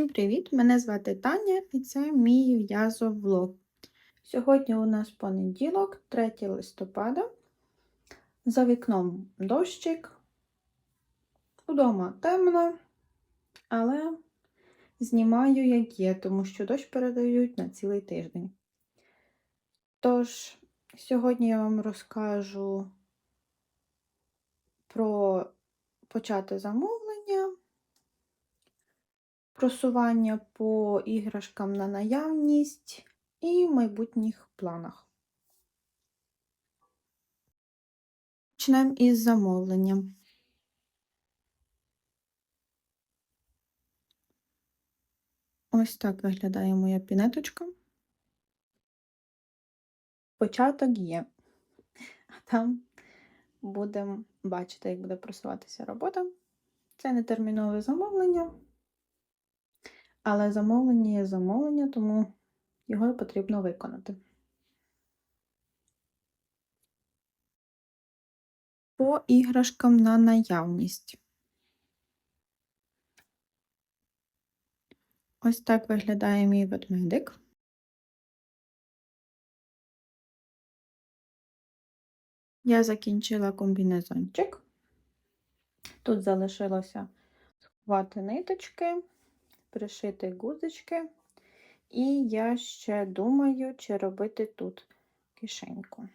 Всім привіт! Мене звати Таня і це мій в'язовлог. Сьогодні у нас понеділок, 3 листопада. За вікном дощик. Удома темно, але знімаю, як є, тому що дощ передають на цілий тиждень. Тож, сьогодні я вам розкажу про почати замовлення просування по іграшкам на наявність і майбутніх планах. Почнемо із замовленням. Ось так виглядає моя пінеточка. Початок є, а там будемо бачити, як буде просуватися робота. Це не термінове замовлення. Але замовлення є замовлення, тому його потрібно виконати. По іграшкам на наявність. Ось так виглядає мій ведмедик. Я закінчила комбінезончик. Тут залишилося сховати ниточки пришити гудзички. І я ще думаю, чи робити тут кишеньку.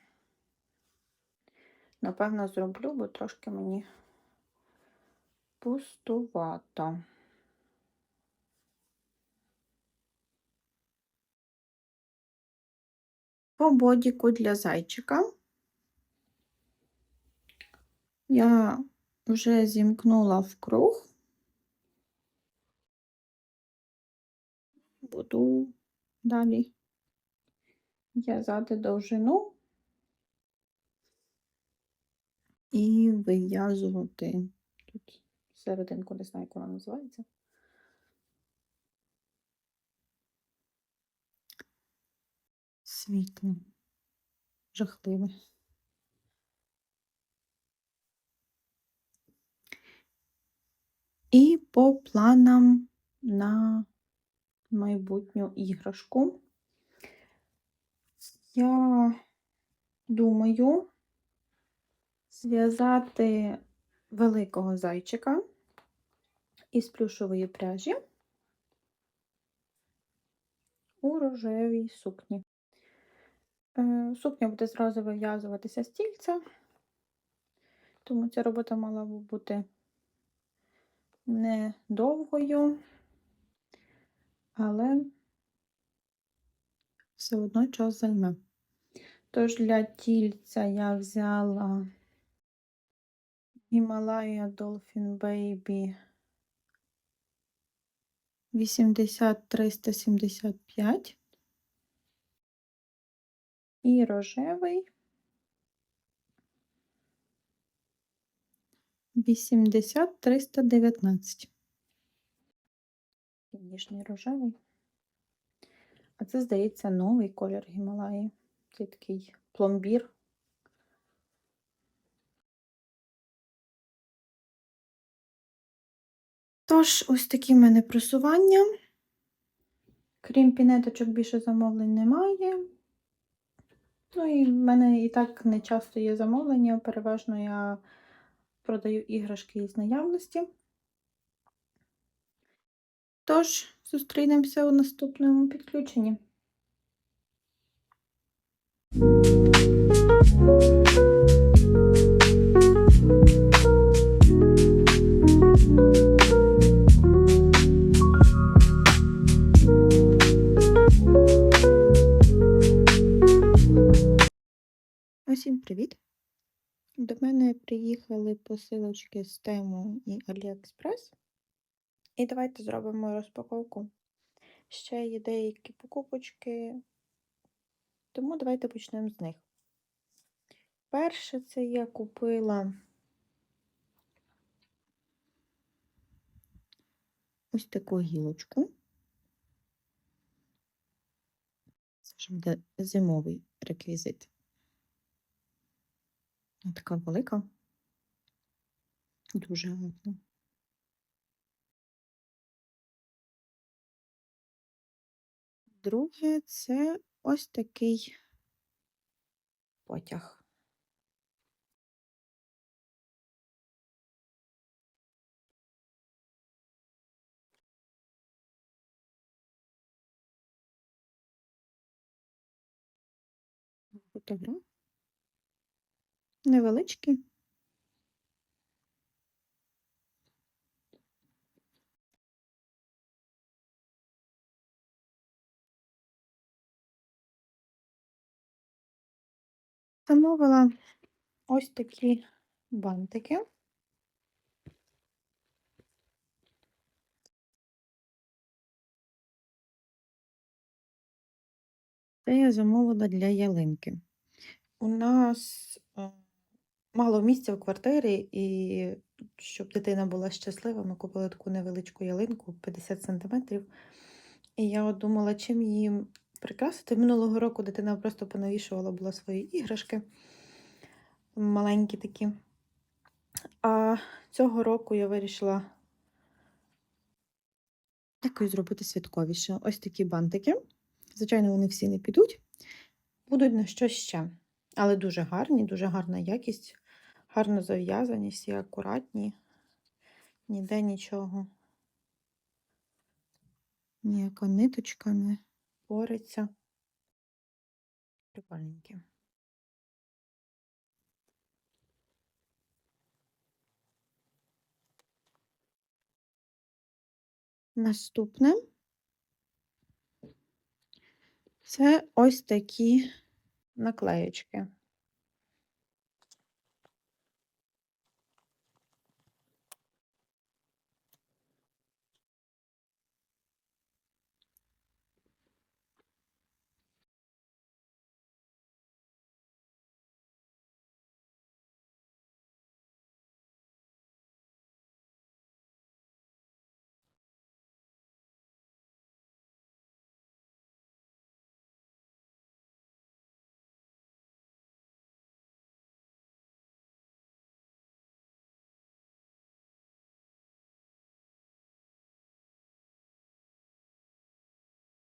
Напевно, зроблю, бо трошки мені пустувато. По бодіку для зайчика я вже зімкнула в круг. Буду далі в'язати довжину і вив'язувати тут серединку, не знаю, як вона називається. Світло, жахливе. І по планам на майбутню іграшку. Я думаю зв'язати великого зайчика із плюшової пряжі у рожевій сукні. Е, сукня буде зразу вив'язуватися з тільця, тому ця робота мала б бути недовгою але все одно час займе. Тож для тільця я взяла Himalaya Dolphin Baby 80375 і рожевий 80319 ніжний рожевий. А це, здається, новий колір Гімалаї. Це такий пломбір. Тож, ось такі в мене просування. Крім пінеточок, більше замовлень немає. Ну і в мене і так не часто є замовлення, переважно я продаю іграшки із наявності. Тож, зустрінемося у наступному підключенні. Усім привіт! До мене приїхали посилочки з Тему і Аліекспрес. І давайте зробимо розпаковку. Ще є деякі покупочки, тому давайте почнемо з них. Перше, це я купила ось таку гілочку. Це вже буде зимовий реквізит. Ось така велика, дуже гарна. Друге це ось такий потяг. Невеличкий. Замовила ось такі бантики. Це я замовила для ялинки. У нас е, мало місця в квартирі, і щоб дитина була щаслива, ми купили таку невеличку ялинку 50 сантиметрів. І я от думала, чим її прикрасити. Минулого року дитина просто понавішувала була свої іграшки маленькі такі. А цього року я вирішила якось зробити святковіше. Ось такі бантики. Звичайно, вони всі не підуть. Будуть на щось ще. Але дуже гарні, дуже гарна якість, гарно зав'язані, всі акуратні, ніде нічого. Ніяка ниточка не пориться. Прикольненькі. Наступне це ось такі наклеєчки.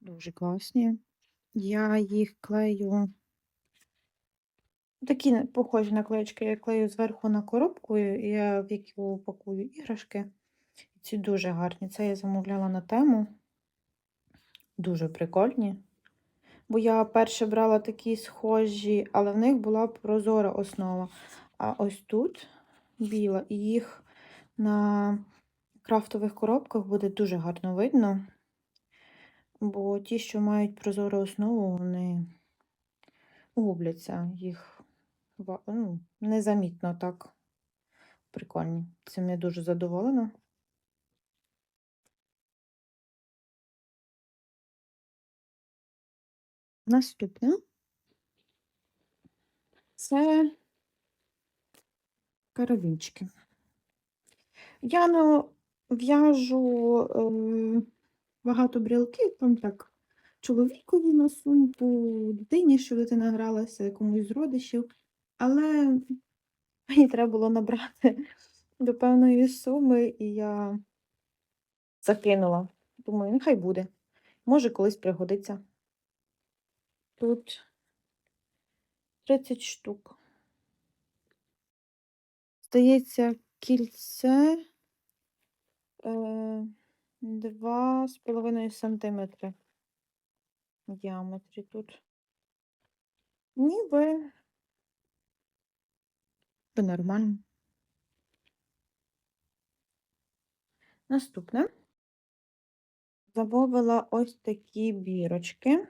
Дуже класні. Я їх клею. Такі похожі наклеєчки я клею зверху на коробку, я в яку пакую іграшки. Ці дуже гарні. Це я замовляла на тему. Дуже прикольні. Бо я перше брала такі схожі, але в них була прозора основа. А ось тут біла, і їх на крафтових коробках буде дуже гарно видно. Бо ті, що мають прозору основу, вони губляться, їх ну, незамітно так прикольні. Цим я дуже задоволена. Наступне це карабінчики. Я не в'яжу е, багато брілків, там так, чоловікові на сумку, дитині, що дитина гралася, комусь з родичів, але мені треба було набрати до певної суми, і я закинула. Думаю, нехай буде. Може, колись пригодиться. Тут 30 штук. Здається, кільце е, 2,5 сантиметри в діаметрі тут. Ніби це нормально. Наступне. Замовила ось такі бірочки.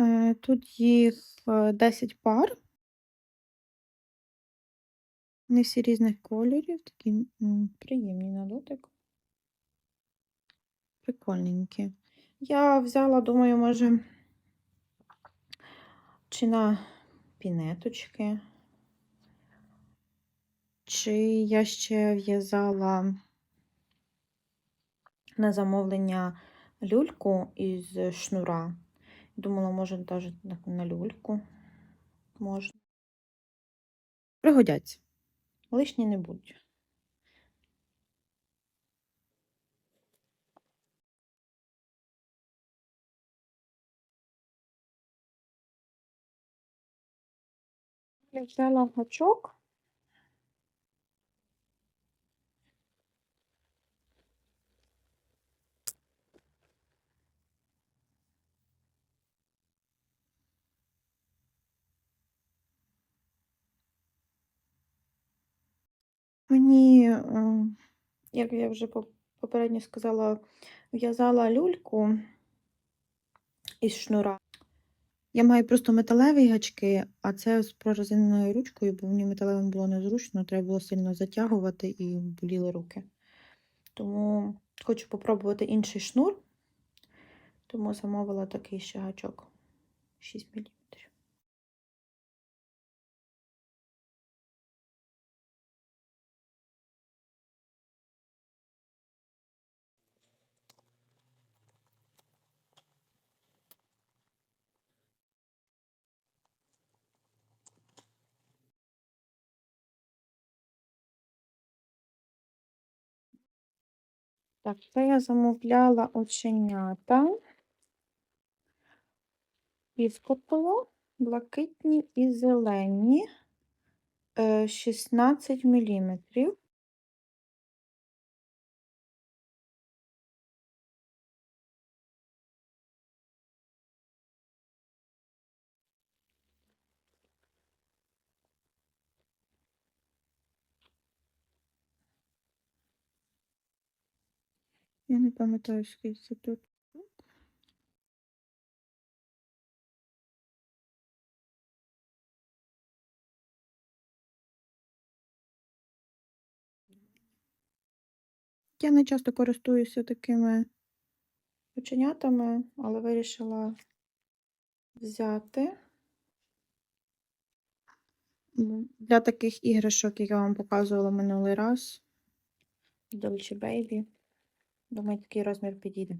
Е, Тут їх е, 10 пар. Вони всі різних кольорів, такі приємні на дотик. Прикольненькі. Я взяла, думаю, може, чи на пінеточки, чи я ще в'язала на замовлення люльку із шнура. Думала, може, навіть на- на люльку можна. Пригодяться. Лишні не будуть. Взяла гачок. Мені, е, як я вже попередньо сказала, в'язала люльку із шнура. Я маю просто металеві гачки, а це з прорезиненою ручкою, бо мені металевим було незручно, треба було сильно затягувати і боліли руки. Тому хочу попробувати інший шнур, тому замовила такий ще гачок 6 мм. Так, це я замовляла оченята. Піскопило, блакитні і зелені. Е, 16 мм. Я не пам'ятаю, скільки це тут. Я не часто користуюся такими оченятами, але вирішила взяти для таких іграшок, як я вам показувала минулий раз. Dolce Baby. Думаю, такий розмір підійде.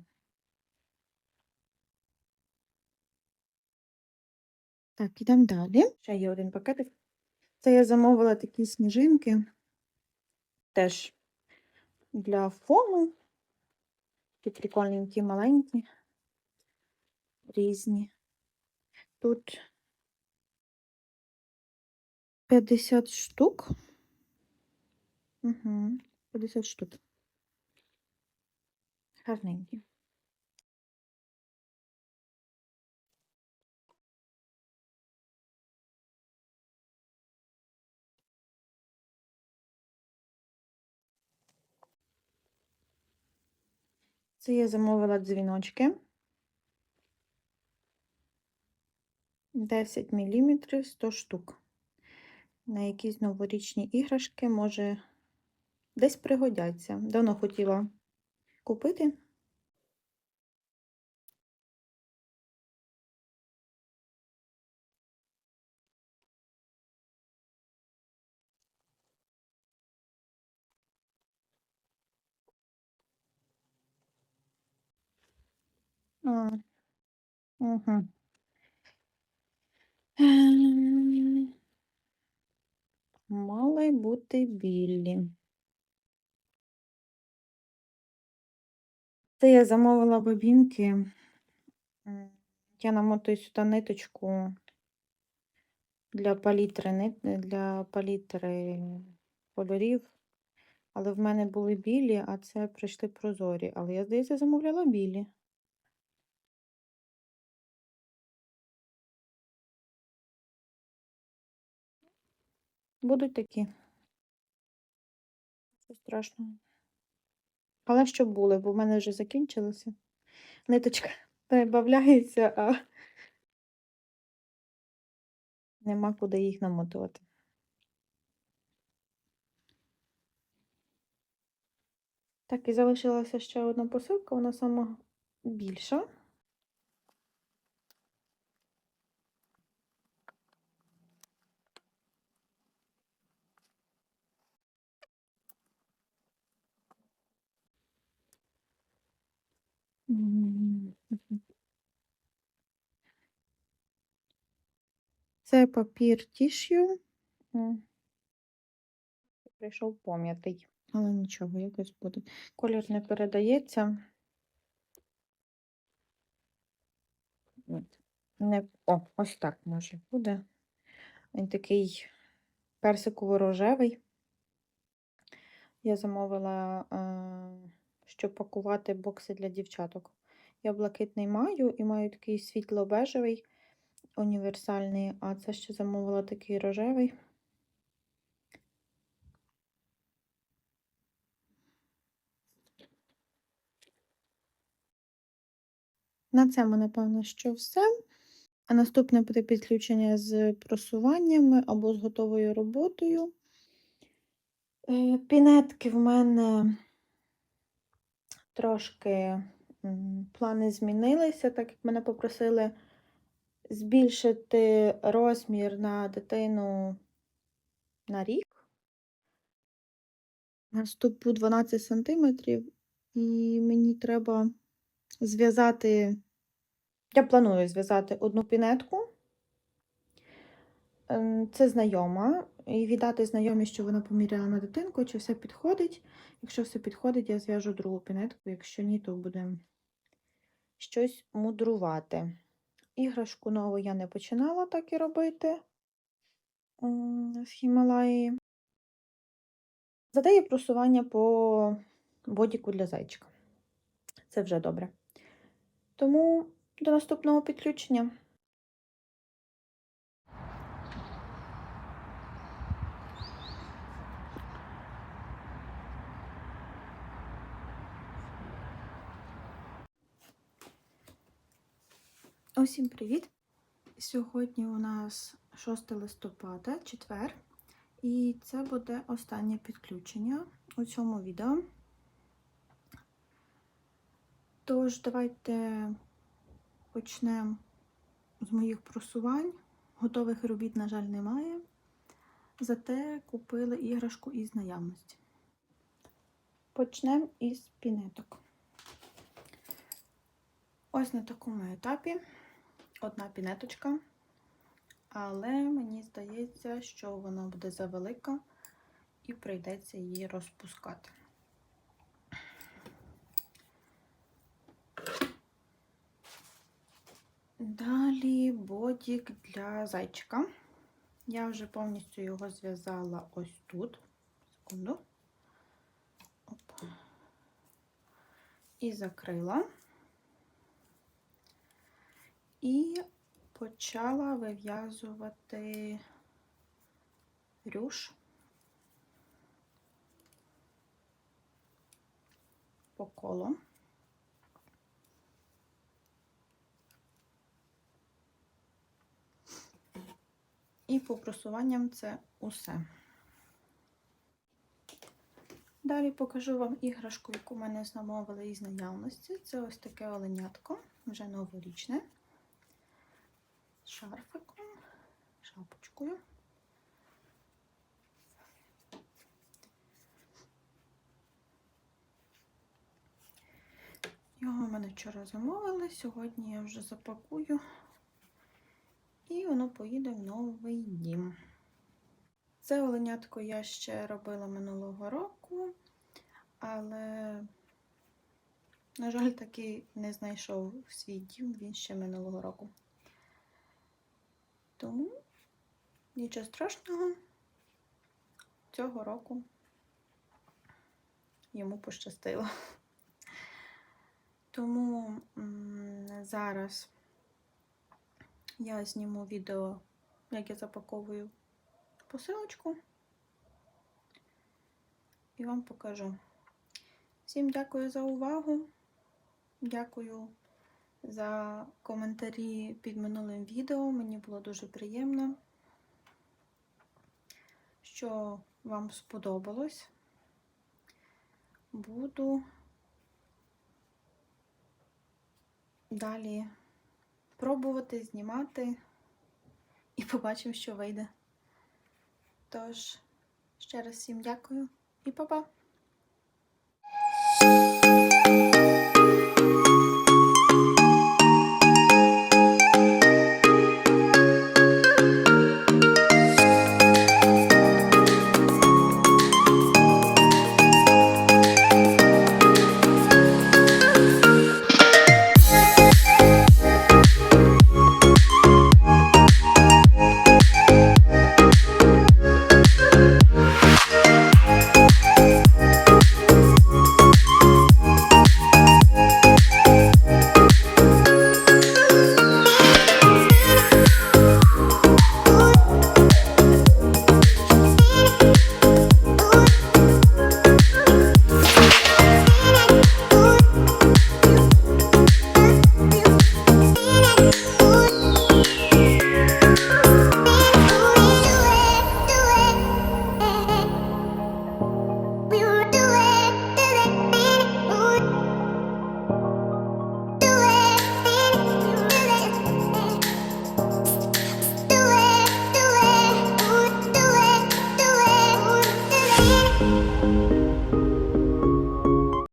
Так, ідемо далі. Ще є один пакетик. Це я замовила такі сніжинки. Теж для фону. Такі прикольненькі, маленькі, різні. Тут 50 штук. Угу, 50 штук. Гарненькі. Це я замовила дзвіночки. 10 мм 100 штук. На якісь новорічні іграшки, може, десь пригодяться. Давно хотіла купити. А, угу. Мали бути білі. Це я замовила бобінки. Я намотую сюди ниточку для палітри, для палітри кольорів. Але в мене були білі, а це прийшли прозорі. Але я, здається, замовляла білі. Будуть такі. Що страшного. Але щоб були, бо в мене вже закінчилося. Ниточка прибавляється, а нема куди їх намотувати. Так, і залишилася ще одна посилка, вона сама більша. Це папір тішю. Прийшов пом'ятий, але нічого, якось буде. Колір не передається. Не... О, ось так може буде. Він такий персиково-рожевий. Я замовила, е, щоб пакувати бокси для дівчаток. Я блакитний маю і маю такий світло-бежевий, універсальний, а це ще замовила такий рожевий. На цьому, напевно, що все. А наступне буде підключення з просуваннями або з готовою роботою. Е, Пінетки в мене трошки плани змінилися, так як мене попросили збільшити розмір на дитину на рік. На стопу 12 см, і мені треба зв'язати. Я планую зв'язати одну пінетку. Ем, Це знайома. І віддати знайомі, що вона поміряла на дитинку, чи все підходить. Якщо все підходить, я зв'яжу другу пінетку. Якщо ні, то будемо щось мудрувати. Іграшку нову я не починала так і робити з Хімалаї. Задає просування по бодіку для зайчика. Це вже добре. Тому до наступного підключення. Усім привіт! Сьогодні у нас 6 листопада, четвер, і це буде останнє підключення у цьому відео. Тож, давайте почнемо з моїх просувань. Готових робіт, на жаль, немає. Зате купили іграшку із наявності. Почнемо із пінеток. Ось на такому етапі одна пінеточка, але мені здається, що вона буде завелика і прийдеться її розпускати. Далі бодік для зайчика. Я вже повністю його зв'язала ось тут. Секунду. Оп. І закрила. І почала вив'язувати рюш по колу. І по просуванням це усе. Далі покажу вам іграшку, яку мене замовили із наявності. Це ось таке оленятко, вже новорічне шарфиком, шапочкою. Його в мене вчора замовили, сьогодні я вже запакую і воно поїде в новий дім. Це оленятко я ще робила минулого року, але, на жаль, таки не знайшов свій дім він ще минулого року. Тому нічого страшного, цього року йому пощастило. Тому зараз я зніму відео, як я запаковую посилочку і вам покажу. Всім дякую за увагу. Дякую за коментарі під минулим відео. Мені було дуже приємно, що вам сподобалось. Буду далі пробувати знімати і побачимо, що вийде. Тож, ще раз всім дякую і па-па!